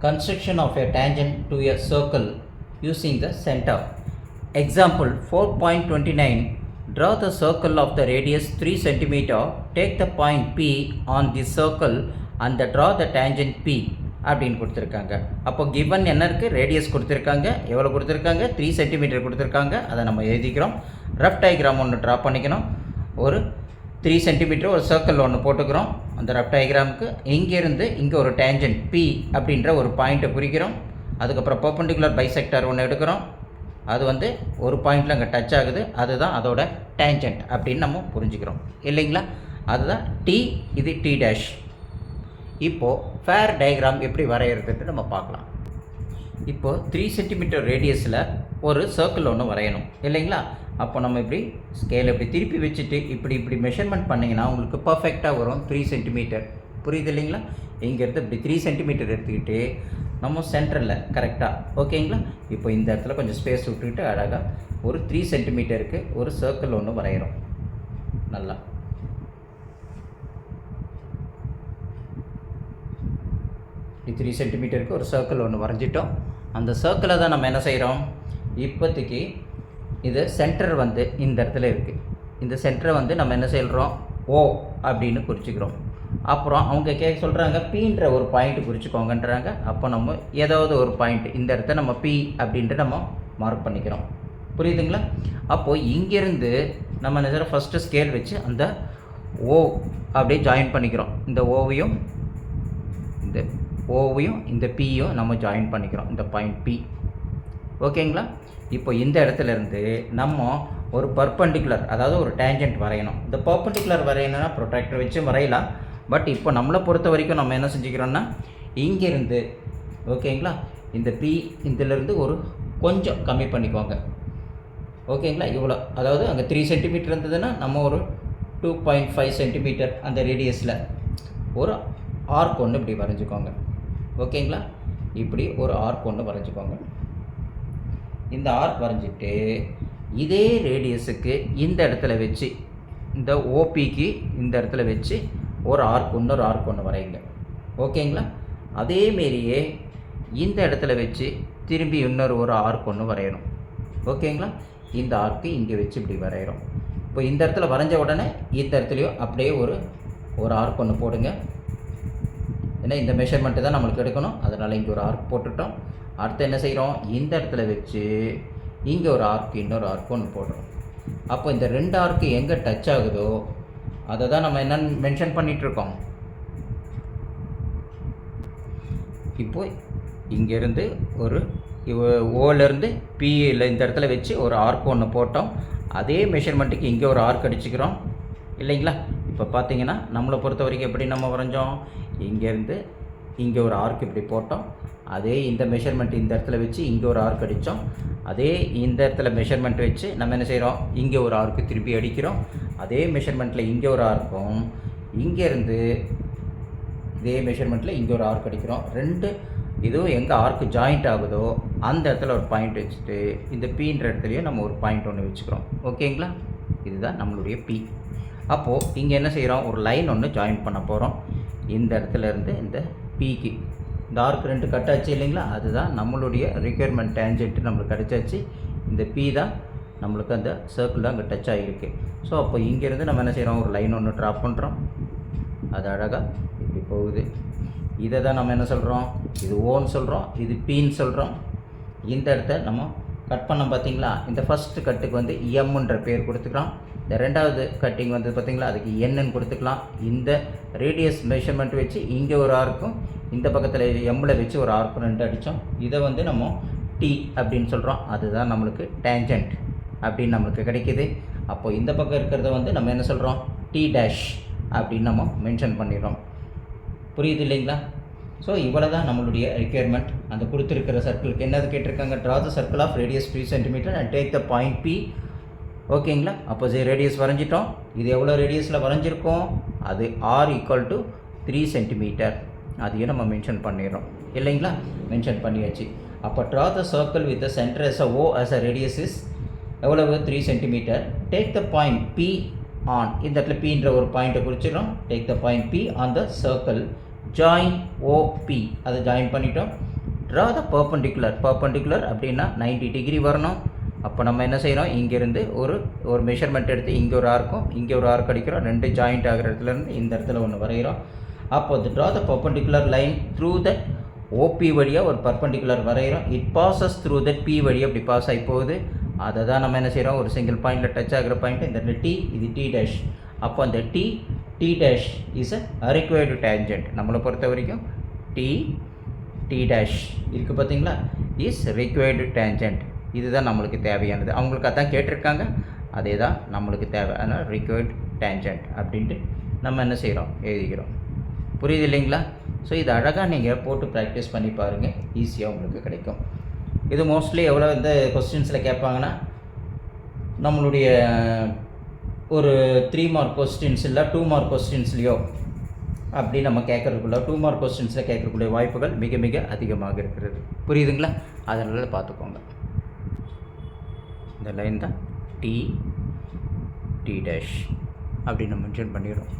construction of a tangent to a circle using the center. Example 4.29 Draw the circle of the radius 3 cm. Take the point P on this circle and draw the tangent P. அப்படின்னு கொடுத்துருக்காங்க அப்போ given என்ன இருக்குது radius கொடுத்துருக்காங்க எவ்வளோ கொடுத்துருக்காங்க three centimetre கொடுத்துருக்காங்க அதை நம்ம எழுதிக்கிறோம் ரஃப் டயக்ராம் ஒன்று ட்ரா பண்ணிக்கணும் ஒரு த்ரீ சென்டிமீட்டர் ஒரு சர்க்கிள் ஒன்று போட்டுக்கிறோம். அந்த ரஃப் டயக்ராமுக்கு இங்கேருந்து இங்கே ஒரு டேஞ்சன்ட் பி அப்படின்ற ஒரு பாயிண்ட்டை குறிக்கிறோம். அதுக்கப்புறம் பர்பண்டிகுலர் பைசெக்டர் ஒன்று எடுக்கிறோம். அது வந்து ஒரு பாயிண்டில் அங்கே டச் ஆகுது. அதுதான் அதோட டேஞ்சன்ட் அப்படின்னு நம்ம புரிஞ்சுக்கிறோம். இல்லைங்களா? அதுதான் டி இது டி டேஷ் இப்போது ஃபேர் டயக்ராம் எப்படி வரைகிறதுன்ட்டு நம்ம பார்க்கலாம். இப்போது த்ரீ சென்டிமீட்டர் ரேடியஸில் ஒரு சர்க்கிள் ஒன்று வரையணும். இல்லைங்களா? அப்போ நம்ம இப்படி ஸ்கேல் இப்படி திருப்பி வச்சுட்டு இப்படி இப்படி மெஷர்மெண்ட் பண்ணிங்கன்னா உங்களுக்கு பர்ஃபெக்டாக வரும். த்ரீ சென்டிமீட்டர் புரியுது இல்லைங்களா? இங்கேருந்து இப்படி த்ரீ சென்டிமீட்டர் எடுத்துக்கிட்டு நம்ம சென்டரில் கரெக்டாக ஓகேங்களா? இப்போ இந்த இடத்துல கொஞ்சம் ஸ்பேஸ் விட்டுக்கிட்டு அழகாக ஒரு த்ரீ சென்டிமீட்டருக்கு ஒரு சர்க்கிள் ஒன்று வரைகிறோம் நல்லா. த்ரீ சென்டிமீட்டருக்கு ஒரு சர்க்கிள் ஒன்று வரைஞ்சிட்டோம். அந்த சர்க்கிளை தான் நம்ம என்ன செய்கிறோம் இப்போதைக்கு இது சென்டர் வந்து இந்த இடத்துல இருக்குது இந்த சென்டரை வந்து நம்ம என்ன செய்கிறோம் ஓ அப்படின்னு குறிச்சிக்கிறோம். அப்புறம் அவங்க கே சொல்கிறாங்க பீன்ற ஒரு பாயிண்ட் குறிச்சிக்கோங்கன்றாங்க. அப்போ நம்ம ஏதாவது ஒரு பாயிண்ட் இந்த இடத்த நம்ம பி அப்படின்ட்டு நம்ம மார்க் பண்ணிக்கிறோம். புரியுதுங்களா? அப்போது இங்கேருந்து நம்ம என்ன செய்கிறோம் ஃபஸ்ட்டு ஸ்கேல் வச்சு அந்த ஓ அப்படியே ஜாயின் பண்ணிக்கிறோம். இந்த ஓவையும் இந்த ஓவையும் இந்த பியும் நம்ம ஜாயின் பண்ணிக்கிறோம். இந்த பாயிண்ட் பி ஓகேங்களா? இப்போ இந்த இடத்துலேருந்து நம்ம ஒரு பர்பண்டிகுலர் அதாவது ஒரு டேஞ்சண்ட் வரையணும். இந்த பர்பண்டிகுலர் வரையணும்னா ப்ரொட்ராக்டர் வச்சு வரையலாம். பட் இப்போ நம்மளை பொறுத்த வரைக்கும் நம்ம என்ன செஞ்சுக்கிறோன்னா இங்கேருந்து ஓகேங்களா? இந்த பி இதிலேருந்து ஒரு கொஞ்சம் கம்மி பண்ணிக்கோங்க. ஓகேங்களா? இவ்வளோ. அதாவது அங்கே த்ரீ சென்டிமீட்டர் இருந்ததுன்னா நம்ம ஒரு டூ பாயிண்ட் ஃபைவ் சென்டிமீட்டர் அந்த ரேடியஸில் ஒரு ஆர்க் ஒன்று இப்படி வரைஞ்சிக்கோங்க. ஓகேங்களா? இப்படி ஒரு ஆர்க் ஒன்று வரைஞ்சிக்கோங்க. இந்த ஆர்க் வரைஞ்சிட்டு இதே ரேடியஸுக்கு இந்த இடத்துல வச்சு இந்த ஓபிக்கு இந்த இடத்துல வச்சு ஒரு ஆர்க் இன்னொரு ஆர்க் ஒன்று வரையுங்க. ஓகேங்களா? அதேமாரியே இந்த இடத்துல வச்சு திரும்பி இன்னொரு ஒரு ஆர்க் ஒன்று வரையணும். ஓகேங்களா? இந்த ஆர்க்கு இங்கே வச்சு இப்படி வரைகிறோம் இப்போ இந்த இடத்துல வரைஞ்ச உடனே இந்த இடத்துலையும் அப்படியே ஒரு ஒரு ஆர்க் ஒன்று போடுங்க. ஏன்னா இந்த மெஷர்மெண்ட்டு தான் நம்மளுக்கு எடுக்கணும். அதனால் இங்கே ஒரு ஆர்க் போட்டுட்டோம். அடுத்து என்ன செய்கிறோம் இந்த இடத்துல வச்சு இங்கே ஒரு ஆர்க் இன்னொரு ஆர்க் ஒன்று போடுறோம். அப்போ இந்த ரெண்டு ஆர்க்கு எங்கே டச் ஆகுதோ அதை தான் நம்ம என்னென்னு மென்ஷன் பண்ணிகிட்ருக்கோம் இப்போ இங்கேருந்து ஒரு ஓலேருந்து பியில் இந்த இடத்துல வச்சு ஒரு ஆர்க் ஒன்று போட்டோம். அதே மெஷர்மெண்ட்டுக்கு இங்கே ஒரு ஆர்க் அடிச்சுக்கிறோம். இல்லைங்களா? இப்போ பார்த்தீங்கன்னா நம்மளை பொறுத்த வரைக்கும் எப்படி நம்ம வரைஞ்சோம்? இங்கேருந்து இங்கே ஒரு ஆர்க் இப்படி போட்டோம். அதே இந்த மெஷர்மெண்ட் இந்த இடத்துல வச்சு இங்கே ஒரு ஆர்க் அடித்தோம். அதே இந்த இடத்துல மெஷர்மெண்ட் வச்சு நம்ம என்ன செய்கிறோம் இங்கே ஒரு ஆர்க்கு திருப்பி அடிக்கிறோம். அதே மெஷர்மெண்ட்டில் இங்கே ஒரு ஆர்க்கும் இங்கேருந்து இதே மெஷர்மெண்ட்டில் இங்கே ஒரு ஆர்க் அடிக்கிறோம். ரெண்டு இதுவும் எங்கே ஆர்க்கு ஜாயிண்ட் ஆகுதோ அந்த இடத்துல ஒரு பாயிண்ட் வச்சுட்டு இந்த பீன்ற இடத்துலையும் நம்ம ஒரு பாயிண்ட் ஒன்று வச்சுக்கிறோம். ஓகேங்களா இதுதான் நம்மளுடைய பி அப்போது இங்கே என்ன செய்கிறோம் ஒரு லைன் ஒன்று ஜாயின் பண்ண போகிறோம் இந்த இடத்துல இருந்து இந்த பிக்கு டார்க் ரெண்டு ரெண்டு கட்டாச்சு இல்லைங்களா? அதுதான் நம்மளுடைய ரிக்குயர்மெண்ட் டேஞ்செட்டு நம்மளுக்கு கிடச்சாச்சு. இந்த பி தான் நம்மளுக்கு அந்த சர்க்கிள் அங்கே டச் ஆகிருக்கு ஸோ அப்போ இங்கேருந்து நம்ம என்ன செய்கிறோம் ஒரு லைன் ஒன்று ட்ராப் பண்ணுறோம் அது அழகாக இப்படி போகுது. இதை தான் நம்ம என்ன சொல்கிறோம் இது ஓன்னு சொல்கிறோம் இது பீன்னு சொல்கிறோம் இந்த இடத்த நம்ம கட் பண்ணோம் பார்த்தீங்களா? இந்த ஃபஸ்ட்டு கட்டுக்கு வந்து எம்ன்ற பேர் கொடுத்துக்கலாம். இந்த ரெண்டாவது கட்டிங் வந்து பார்த்திங்களா அதுக்கு என்னன்னு கொடுத்துக்கலாம். இந்த ரேடியஸ் மெஷர்மெண்ட் வச்சு இங்கே ஒரு ஆர்க்கும் இந்த பக்கத்தில் எம்மில் வச்சு ஒரு ஆர்க்கும் ரெண்டு அடித்தோம் இதை வந்து நம்ம டி அப்படின்னு சொல்கிறோம் அதுதான் நம்மளுக்கு டேஞ்சண்ட் அப்படின்னு நம்மளுக்கு கிடைக்கிது. அப்போது இந்த பக்கம் இருக்கிறத வந்து நம்ம என்ன சொல்கிறோம் டி டேஷ் அப்படின்னு நம்ம மென்ஷன் பண்ணிடுறோம். புரியுது இல்லைங்களா? ஸோ இவ்வளோ தான் நம்மளுடைய ரெக்யர்மெண்ட் அந்த கொடுத்துருக்கிற சர்க்கிளுக்கு என்னது கேட்டிருக்காங்க? Draw the circle of radius three centimetre and take the point P ஓகேங்களா அப்போ ரேடியஸ் வரைஞ்சிட்டோம். இது எவ்வளோ ரேடியஸில் வரைஞ்சிருக்கோம்? அது R equal to three centimetre அதையும் நம்ம மென்ஷன் பண்ணிடுறோம். இல்லைங்களா? மென்ஷன் பண்ணியாச்சு. அப்போ draw the circle with the centre as a O as a radius is எவ்வளவு? Three centimetre take the point P on இந்த இடத்துல பின்ற ஒரு பாயிண்ட்டை குறிச்சிடும் take the point P on the circle join OP அதை ஜாயின் பண்ணிட்டோம். ட்ரா த பர்பண்டிகுலர் பர்பண்டிகுலர் அப்படின்னா 90 degree வரணும். அப்போ நம்ம என்ன செய்கிறோம் இங்கேருந்து ஒரு ஒரு மெஷர்மெண்ட் எடுத்து இங்கே ஒரு ஆர்க்கும் இங்கே ஒரு ஆர்க் அடிக்கிறோம். ரெண்டு ஜாயிண்ட் ஆகிற இடத்துலேருந்து இந்த இடத்துல ஒன்று வரைகிறோம். அப்போ draw the perpendicular line through that OP வழியாக ஒரு பர்பண்டிகுலர் வரைகிறோம். It passes through that P வழியாக அப்படி பாஸ் ஆகி போகுது. அதை தான் நம்ம என்ன செய்கிறோம் ஒரு சிங்கிள் பாயிண்டில் டச் ஆகிற பாயிண்ட் இந்த டி இது டி டேஷ் அப்போ அந்த T T dash is a required tangent நம்மளை பொறுத்த வரைக்கும் டி டி டேஷ் இருக்குது பார்த்தீங்களா? இஸ் ரிக்வயர்டு டேஞ்சண்ட் இதுதான் நம்மளுக்கு தேவையானது. அவங்களுக்கு அதான் கேட்டிருக்காங்க. அதே தான் நம்மளுக்கு தேவை. அதனால் ரிக்வயர்டு டேஞ்சண்ட் அப்படின்ட்டு நம்ம என்ன செய்கிறோம் எழுதிக்கிறோம் புரியுது இல்லைங்களா? ஸோ இது அழகாக நீங்கள் போட்டு ப்ராக்டிஸ் பண்ணி பாருங்கள் ஈஸியாக உங்களுக்கு கிடைக்கும். இது மோஸ்ட்லி எவ்வளோ இந்த கொஸ்டின்ஸில் கேட்பாங்கன்னா நம்மளுடைய ஒரு த்ரீ மார்க் கொஸ்டின்ஸ் இல்லை டூ மார்க் கொஸ்டின்ஸ்லையோ அப்படி நம்ம கேட்குறதுக்குள்ள டூ மார்க் கொஸ்டின்ஸில் கேட்கக்கூடிய வாய்ப்புகள் மிக மிக அதிகமாக இருக்கிறது. புரியுதுங்களா? அதனால் பார்த்துக்கோங்க. இந்த லைன் தான் டி டி டேஷ் அப்படின்னு மென்ஷன் பண்ணிடுறோம்.